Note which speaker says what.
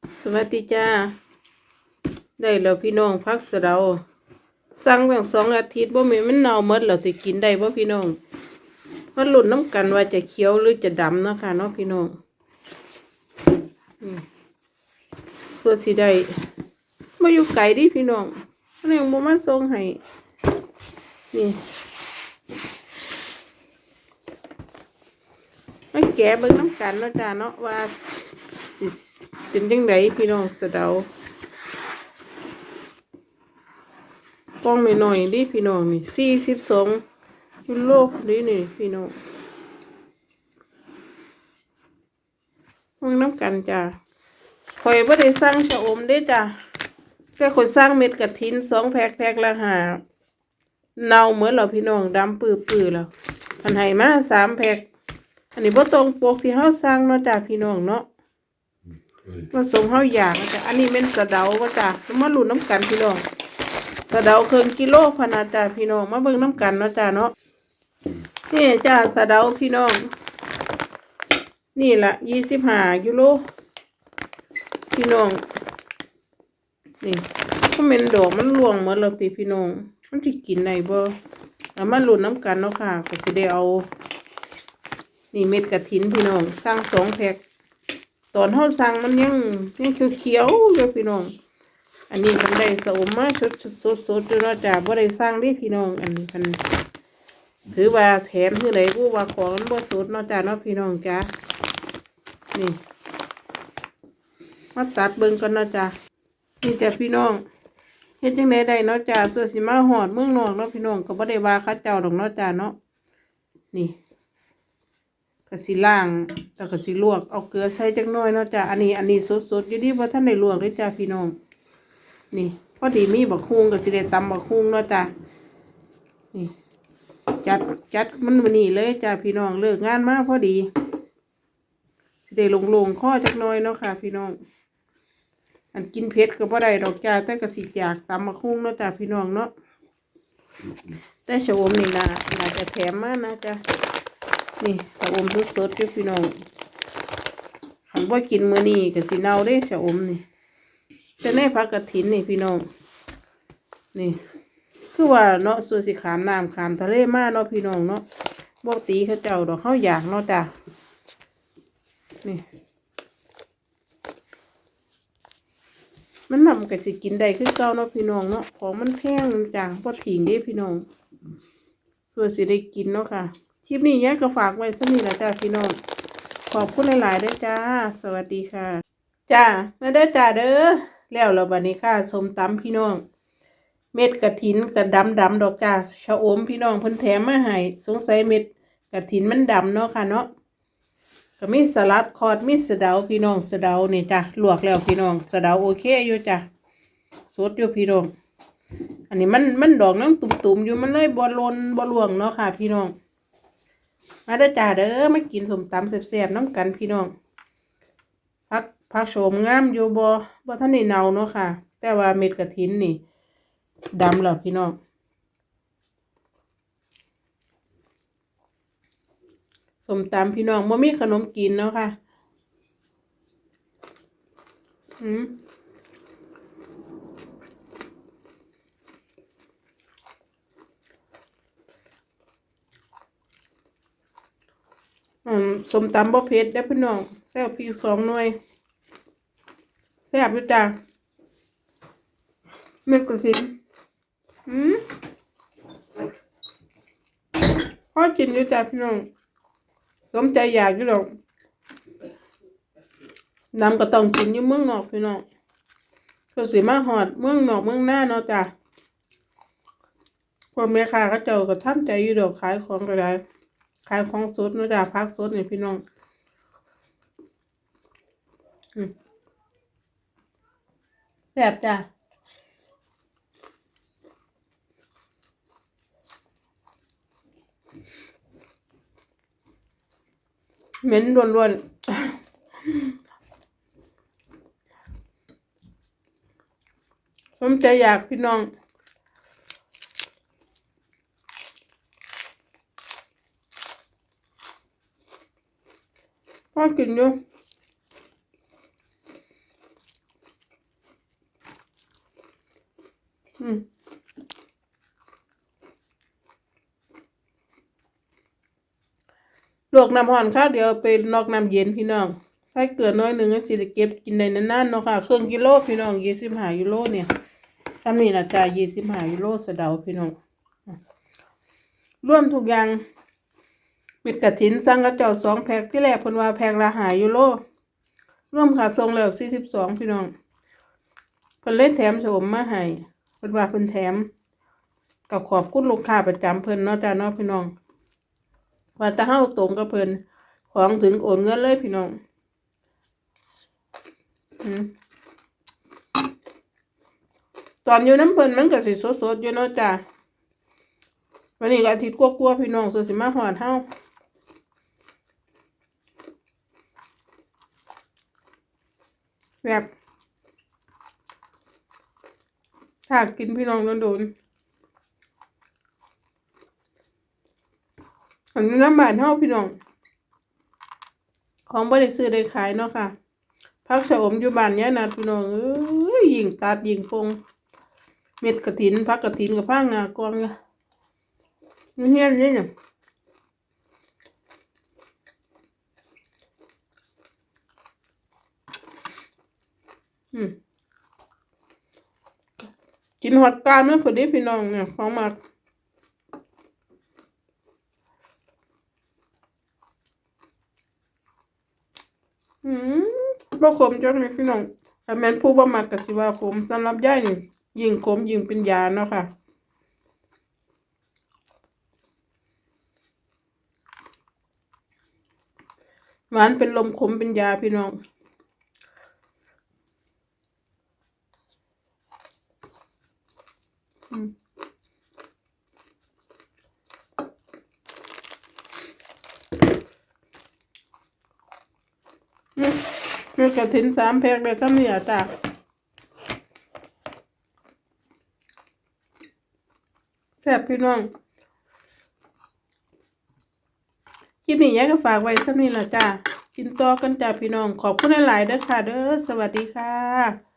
Speaker 1: สวัสดีจ้า ได้แล้วพี่น้องพักสะเดาสั่งตั้งสองอาทิตย์บ่มีมันเน่าหมดแล้วสิกินได้บ่พี่น้องมันหลุนน้ำกันว่าจะเขียวหรือจะดำเนาะค่ะเนาะพี่น้องเพื่อสิได้มาอยู่ไกลดิพี่น้องมันยังบ่มาส่งให้นี่มาแกะเบิ่งน้ำกันเนาะจ้าเนาะว่า เป็นยังไงพี่น้องสะเดากล้องหน่อยๆดิพี่น้องนี่สี่สิบสองยูโรดินี่พี่น้องมองน้ำกันจ้ะข่อยบ่ได้สร้างชะอมเด้จ้ะแค่ข่อยสร้างเม็ดกระถินสองแพ็คแพ็คละหาเน่าเหมือนเราพี่น้องดำปื้อๆแล้วอันให้มาสามแพ็คอันนี้บ่ตรงปกที่เฮาสร้างเนาะจ้ะพี่น้องเนาะ มาส่งเฮาอยากนะจ้ะอันนี้เป็นสะเดาว่าจ้ะมาลุ้นน้ำกันพี่น้องสะเดาครึ่งกิโลพนาจ้ะพี่น้องมาเบิ่งน้ำกันเนาะจ้ะเนาะนี่จ้ะสะเดาพี่น้อง นี่ละยี่สิบห้ากิโลพี่น้อง นี่ก็เป็นดอกมันร่วงหมดแล้วติพี่น้อง มันจะกินได้บ่แล้วมาลุ้นน้ำกันเนาะค่ะก็สิได้เอา นี่เม็ดกระถินพี่น้องสร้างสองแพ็ค ตอนเฮาสั่งมันยังยังเขียวๆอยู่พี่น้อง อันนี้มันได้สมมาชุดสดสดๆอยู่เนาจ้าบ่ได้สร้างเด้พี่น้อง อันนี้มันถือว่าแถมคือไหนผู้ว่าของมันบ่สดเนาะจ้าเนาะพี่น้องจ้านี่มาตัดเบิ่งกันเนาะจ้านี่จ้ะพี่น้องเฮ็ดจังไดได้เนาะจ้าส่วนสิมาหอดเมืองนอกเนาะพี่น้องก็บ่ได้ว่าเขาเจ้าดอกเนาะจ้าเนาะนี่ ก็สิล่างแล้วก็สิลวกเอาเกลือใส่จักหน่อยเนาะจ้ะอันนี้อันนี้สดๆอยู่ดีบ่ท่านได้ลวกเลยจ้ะพี่น้องนี่พอดีมีบักฮุงก็สิได้ตำบักฮุงเนาะจ้ะนี่จัดจัดมันวันนี้เลยจ้ะพี่น้องเลิกงานมาพอดี สิได้ลงๆข้อจักหน่อยเนาะค่ะ พี่น้อง อันกินเผ็ดก็บ่ได้ดอกจ้าแต่ก็สิอยากตำบักฮุงเนาะจ้ะพี่น้องเนาะแต่ชะอมนี่นะน่าจะแถมมากนะจ้ะ นี่ชะอมสดๆอยู่พี่น้องหันว่ากินมื้อนี้ก็สิเน่าเด้ชะอมนี่แต่ในผักกระถินนี่พี่น้อง นี่ คือว่าเนาะส่วนสิขามน้ำขามทะเลมาเนาะพี่น้องเนาะบอกตีเขาเจ้าดอกเขาอยากเนาะจ้ะนี่มันนำก็สิกินได้คือเก่าเนาะพี่น้องเนาะของมันแพงจังพอถิงเด้พี่น้องส่วนสิได้กินเนาะค่ะ ลิปนี้เนี่ยก็ฝากไว้สนิทล้วจ้าพี่น้อง ขอบคุณหลายๆด้วยจ้า สวัสดีค่ะ จ้ามาเด้จ้าเด้อ แล้วเราบัดนี้ค่ะสมตำพี่น้อง เม็ดกระถินกระดำดำดอกจ้าชะอมพี่น้องเพิ่นแถมมาให้สงสัยเม็ดกระถินมันดำเนาะค่ะเนาะก็มีสลัดคอดมีสะเดาพี่น้องสะเดานี่จ้ะลวกแล้วพี่น้องสะเดาโอเคอยู่จ้ะสดอยู่พี่น้อง อันนี้มันมันดอกน้ำตุ่มๆอยู่มันเลยบ่ลลนบ่หลวงเนาะค่ะ พี่น้อง มาเด้อจ้าเด้อมากินสมตำแซ่บๆน้ำกันพี่น้องพักพักโฉมงามอยู่บ่บ่ท่านได้เนาเนาะค่ะ แต่ว่าเม็ดกระถินนี่ดำแล้วพี่น้องสมตำพี่น้องบ่มีขนมกินเนาะค่ะ อืม สมตำบ่เผ็ดได้พี่น้องแซ่บพริกสองหน่วยแซ่บอยู่จ้าเม็ดกระถินอืมพอกินอยู่จ้าพี่น้องสมใจอยากอยู่หรอกน้ำก็ต้องกินอยู่เมืองนอกพี่น้องก็สิมาหอดเมืองนอกเมืองหน้าเนาะจ้ะพวกแม่ค้าก็เจ้าก็ทำใจอยู่ดอกขายของก็ได้ ขายของสดนะจ้ะพักสดเนี่ยพี่น้องแซ่บจ้ะเหม็นล้วนๆสมใจอยากพี่น้อง พ่อกินอยู่อืมลวกน้ำห่อนค่ะเดี๋ยวไปนอกน้ำเย็นพี่น้องใส่เกลือน้อยหนึ่งสิจะเก็บกินในนั้นนั่นเนาะค่ะเครื่องกิโลพี่น้องยี่สิบหายูโรเนี่ยสามีนาจายี่สิบหายูโรสะเดาพี่น้องรวมทุกอย่าง เม็ดกระถินสั่งกระจ้าสองแพ็คที่แรกเพิ่นว่าแพ็คละหายูโรร่วมค่าส่งแล้วสี่สิบสองพี่น้องเพิ่นเล่นแถมโฉมมาให้เพิ่นว่าเพิ่นแถมก็ขอบคุณลูกค้าประจำเพิ่นเนาะจ้าเนาะพี่น้อง ว่าจะเฮาตรงกับเพิ่นของถึงโอนเงินเลยพี่น้องตอนอยู่น้ำเพิ่นมันก็สิสดๆอยู่เนาะจ้าวันนี้ก็อาทิตย์กว่าๆพี่น้องสุสิมาหอดเฮา แบบถ้ากินพี่น้องโดนๆอันนี้น้ำบานเท่าพี่น้อง ของบริซื้อได้ขายเนาะค่ะพักชะอมอยู่บ้านเนี้ยนะพี่น้องเอ้ยยิงตัดยิงพง เม็ดกระถินพักกระถินกับผ้างากองเนี่ยนี่เงี้ยเนี่ย กินหอดกามแล้วพอดีพี่น้องเนี่ยของมากอืมบ่ขมจังเลยพี่น้องแต่แม่นผู้บ่มักก็สิว่าขมสำหรับย่ายนี่ยิงขมยิงเป็นยาเนาะค่ะหวานเป็นลมขมเป็นยาพี่น้อง อืมอืมมีกระถินสามแพ็คเลยก็มีอะจ้ะแซ่บพี่น้องคลิปนี้ยายก็ฝากไว้สักนี้ละจ้ากินต่อกันจ้าพี่น้อง ขอบคุณหลายๆเด้อค่ะ เด้อสวัสดีค่ะ